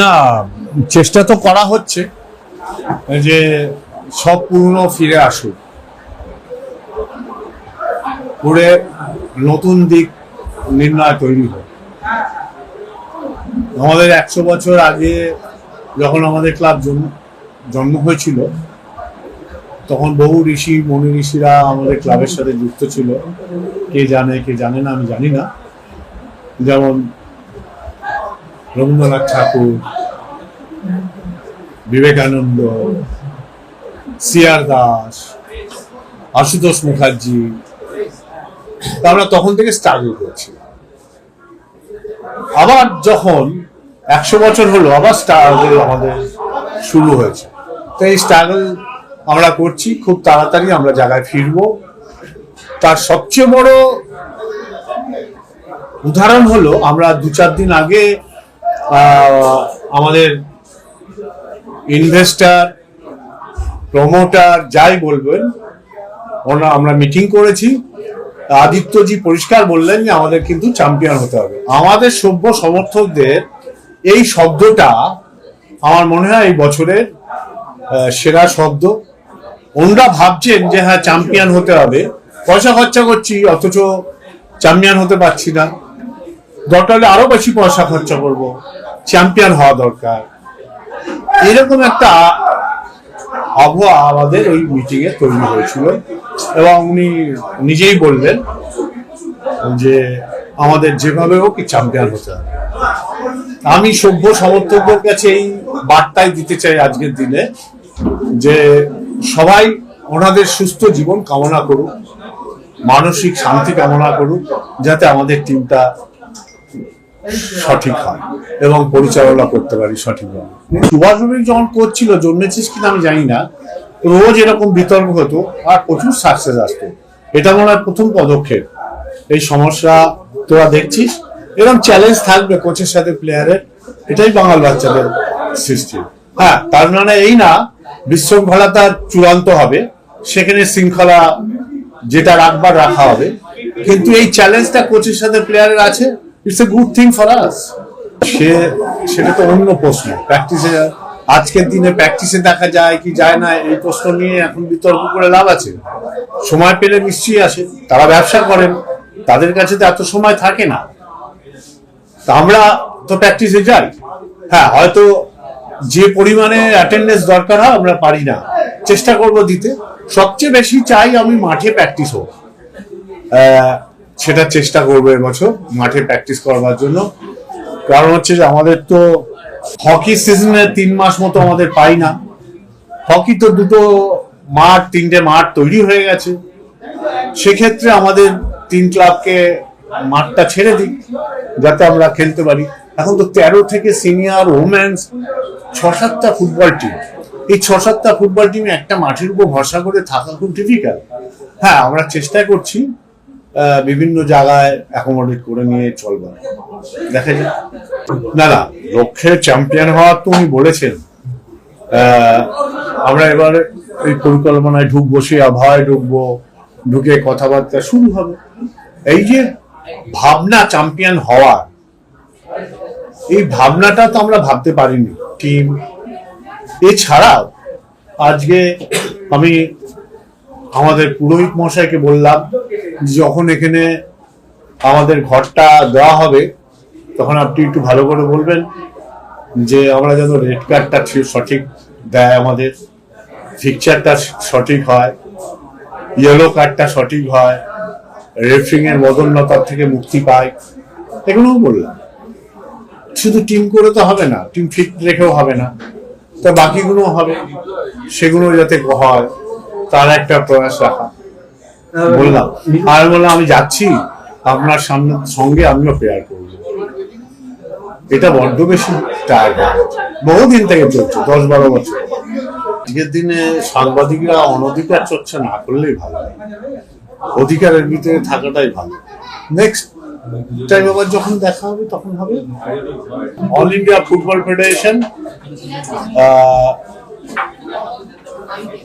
না, চেষ্টা তো করা হচ্ছে, যে সব পুরনো ফিরে আসুক। করে নতুন দিক নির্ণয় তৈরি হয় আমাদের একশো বছর আগে যখন আমাদের ক্লাব জন্ম জন্ম হয়েছিল, তখন বহু ঋষি, মনি ঋষিরা আমাদের ক্লাবের সাথে যুক্ত ছিল। কে জানে কে জানে না, আমি জানি না। যেমন রবীন্দ্রনাথ ঠাকুর, বিবেকানন্দ সিআর দাস, আশুতোষ মুখার্জি। আমরা তখন থেকে স্ট্রাগল করছি আবার যখন একশো বছর হলো, আবার স্ট্রাগল আমাদের শুরু হয়েছে। তো এই স্ট্রাগল আমরা করছি, খুব তাড়াতাড়ি আমরা জায়গায় ফিরবো। তার সবচেয়ে বড় উদাহরণ হলো, আমরা দু চার দিন আগে আমাদের ইনভেস্টার প্রমোটার যাই বলবেন, ওনা আমরা মিটিং করেছি। আদিত্যজি পরিষ্কার বললেন যে আমাদের কিন্তু চ্যাম্পিয়ন হতে হবে। আমাদের সভ্য সমর্থকদের এই শব্দটা আমার মনে হয় এই বছরের সেরা শব্দ। ওনরা ভাবছেন যে হ্যাঁ চ্যাম্পিয়ন হতে হবে। পয়সা খরচা করছি, অথচ চ্যাম্পিয়ন হতে পারছি না। দরকার হলে আরও বেশি পয়সা খরচা করব। চ্যাম্পিয়ন হওয়া দরকার। এরকম একটা আবহাওয়া আমাদের ওই মিটিং এ তৈরি হয়েছিল এবং উনি নিজেই বললেন যে আমাদের যেভাবে হোক চ্যাম্পিয়ন হতে হবে। আমি সভ্য সমর্থকদের কাছে এই বার্তাই দিতে চাই আজকের দিনে যে সবাই ওনাদের সুস্থ জীবন কামনা করুক, মানসিক শান্তি কামনা করুক, যাতে আমাদের টিমটা সঠিক হয় এবং পরিচালনা করতে পারি সঠিকভাবে। সুভাষ যখন করছিল, জন্মেছিস কিনা আমি জানি না, রোজ এরকম বিতর্ক হতো আর প্রচুর সাকসেস আসতো। এটা মনে হয় প্রথম পদক্ষেপ। এই সমস্যা তোরা দেখছিস, এরকম চ্যালেঞ্জ থাকবে কোচের সাথে প্লেয়ারের এটাই বাঙাল বাচ্চাদের সৃষ্টি। হ্যাঁ তার মানে এই না বিশৃঙ্খলা তার চূড়ান্ত হবে, সেখানে শৃঙ্খলা যেটা রাখবার রাখা হবে। কিন্তু এই চ্যালেঞ্জটা কোচের সাথে প্লেয়ারের আছে it's a good thing for us সে, সেটা তো অন্য প্রশ্ন। প্র্যাকটিসে আজকের দিনে প্র্যাকটিসে দেখা যায় কি যায় না, এই প্রশ্ন নিয়ে এখন বিতর্ক করে লাভ আছে। সময় পেলে নিশ্চয়ই আসে। তারা ব্যবসা করেন, তাদের কাছে তো এত সময় থাকে না। তা আমরা তো প্র্যাকটিসে যাই। হ্যাঁ হয়তো যে পরিমাণে অ্যাটেন্ডেন্স দরকার হয়, আমরা পারি না। চেষ্টা করব দিতে। সবচেয়ে বেশি চাই আমি মাঠে প্র্যাকটিস হোক। সেটা চেষ্টা করব এবছর মাঠে প্র্যাকটিস করবার জন্য। কারণ হচ্ছে যে আমাদের তো হকি সিজনে তিন মাস মতো আমাদের পাই না। হকি তো দুটো মাঠ, তিনটে মাঠ তৈরি হয়ে গেছে। সেক্ষেত্রে আমাদের তিন ক্লাবকে মাঠটা ছেড়ে দিই, যাতে আমরা খেলতে পারি। এখন তো তেরো থেকে সিনিয়র ওমেন্স ছ সাতটা ফুটবল টিম এই ছ সাতটা ফুটবল টিমে একটা মাঠের উপর ভরসা করে থাকা খুব ডিফিকাল্ট হ্যাঁ আমরা চেষ্টা করছি। বিভিন্ন জায়গায় অ্যাকোমোডেট করে নিয়ে চলবার দেখা যায় না না লক্ষ্যে চ্যাম্পিয়ন হওয়ার তো উনি বলেছেন। আমরা এবার এই পরিকল্পনায় ঢুকবো সে আবহাওয়ায় ঢুকবো, ঢুকে কথাবার্তা শুরু হবে। এই যে ভাবনা চ্যাম্পিয়ন হওয়ার, এই ভাবনাটা তো আমরা ভাবতে পারিনি। টিম এছাড়াও আজকে আমি আমাদের পুরোহিত মশাইকে বললাম যখন এখানে আমাদের ঘরটা দেওয়া হবে, তখন আপনি একটু ভালো করে বলবেন যে আমরা যেন রেড কার্ডটা সঠিক দেয় আমাদের ফিকচারটা সঠিক হয় ইয়েলো কার্ডটা সঠিক হয় রেফরিং এর বদলনতার থেকে মুক্তি পায়, এগুলোও বললাম। শুধু টিম করে তো হবে না টিম ফিট রেখেও হবে না, তো বাকিগুলো হবে সেগুলো যাতে হয়। তার একটা প্রয়াস রাখা। বললাম, আর বললাম, আমি যাচ্ছি, আপনার সামনে, সঙ্গে আমিও প্রেয়ার করব। এটা বড্ড বেশি বহুদিন থেকে চলছে, দশ বারো বছর। আজকের দিনে সাংবাদিকরা অনধিকার চর্চা না করলেই ভালো। অধিকারের ভিতরে থাকাটাই ভালো। নেক্সট টাইম আবার যখন দেখা হবে, তখন হবে। অল ইন্ডিয়া ফুটবল ফেডারেশন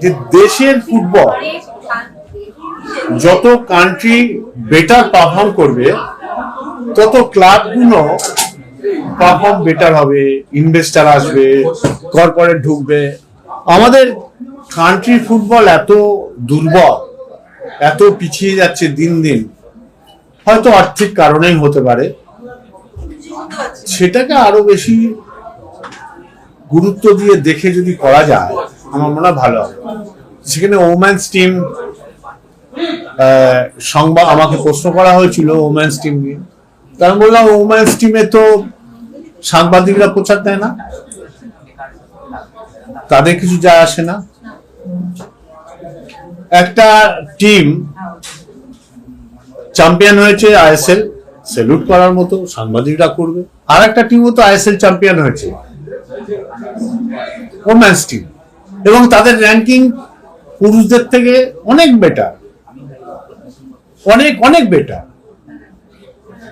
যে দেশের ফুটবল যত কান্ট্রি বেটার পারফর্ম করবে, তত ক্লাবগুলো পারফর্ম বেটার হবে ইনভেস্টার আসবে কর্পোরেট ঢুকবে। আমাদের কান্ট্রি ফুটবল এত দুর্বল, এত পিছিয়ে যাচ্ছে দিন দিন। হয়তো আর্থিক কারণেই হতে পারে। সেটাকে আরও বেশি গুরুত্ব দিয়ে দেখে যদি করা যায় আমার মনে হয় ভালো হবে। সেখানে ওম্যান্স টিম সংবাদ আমাকে প্রশ্ন করা হয়েছিল ওম্যান্স টিম নিয়ে। তা আমি বললাম ওম্যান্স টিমে তো সাংবাদিকরা প্রচার দেয় না। তাদের কিছু যায় আসে না। একটা টিম চ্যাম্পিয়ন হয়েছে আইএসএল স্যালুট করার মতো, সাংবাদিকরা করবে। আর একটা টিমও তো আইএসএল চ্যাম্পিয়ন হয়েছে। ওম্যান্স টিম এবং তাদের র্যাঙ্কিং পুরুষদের থেকে অনেক বেটার অনেক অনেক বেটার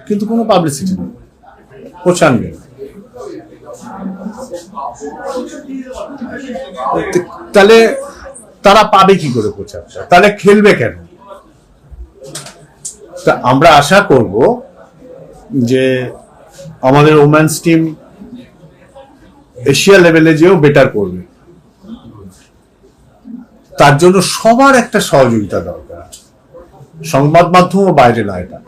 কিন্তু কোনো পাবলিসিটি নেই। প্রচার নেই তাহলে তারা পাবে কি করে প্রচারটা? তাহলে খেলবে কেন? তা আমরা আশা করব যে আমাদের ওম্যান্স টিম এশিয়া লেভেলে যেও বেটার করবে। তার জন্য সবার একটা সহযোগিতা দরকার। সংবাদ মাধ্যমও বাইরে না এটা।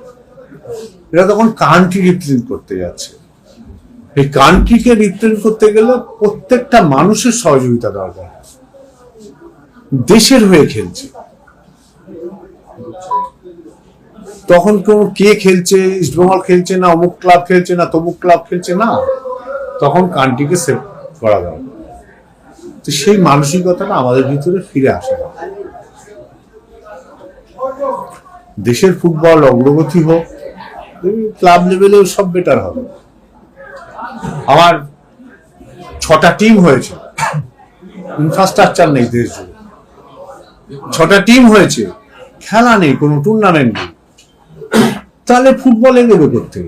এটা তখন কান্ট্রি রিপ্রেজেন্ট করতে যাচ্ছে। এই কান্ট্রিকে রিপ্রেজেন্ট করতে গেলে প্রত্যেকটা মানুষের সহযোগিতা দরকার। দেশের হয়ে খেলছে। তখন কোন কে খেলছে ইস্টবেঙ্গল খেলছে না, অমুক ক্লাব খেলছে না, তমুক ক্লাব খেলছে না, তখন কান্ট্রিকে সেভ করা দরকার। তো সেই মানসিকতাটা আমাদের ভিতরে ফিরে আসে দেশের ফুটবল অগ্রগতি হোক, ক্লাব লেভেলেও সব বেটার হবে। আমার ছটা টিম হয়েছে। ইনফ্রাস্ট্রাকচার নেই দেশ জুড়ে। ছটা টিম হয়েছে। খেলা নেই, কোনো টুর্নামেন্ট নেই। তাহলে ফুটবল এগোবে করতে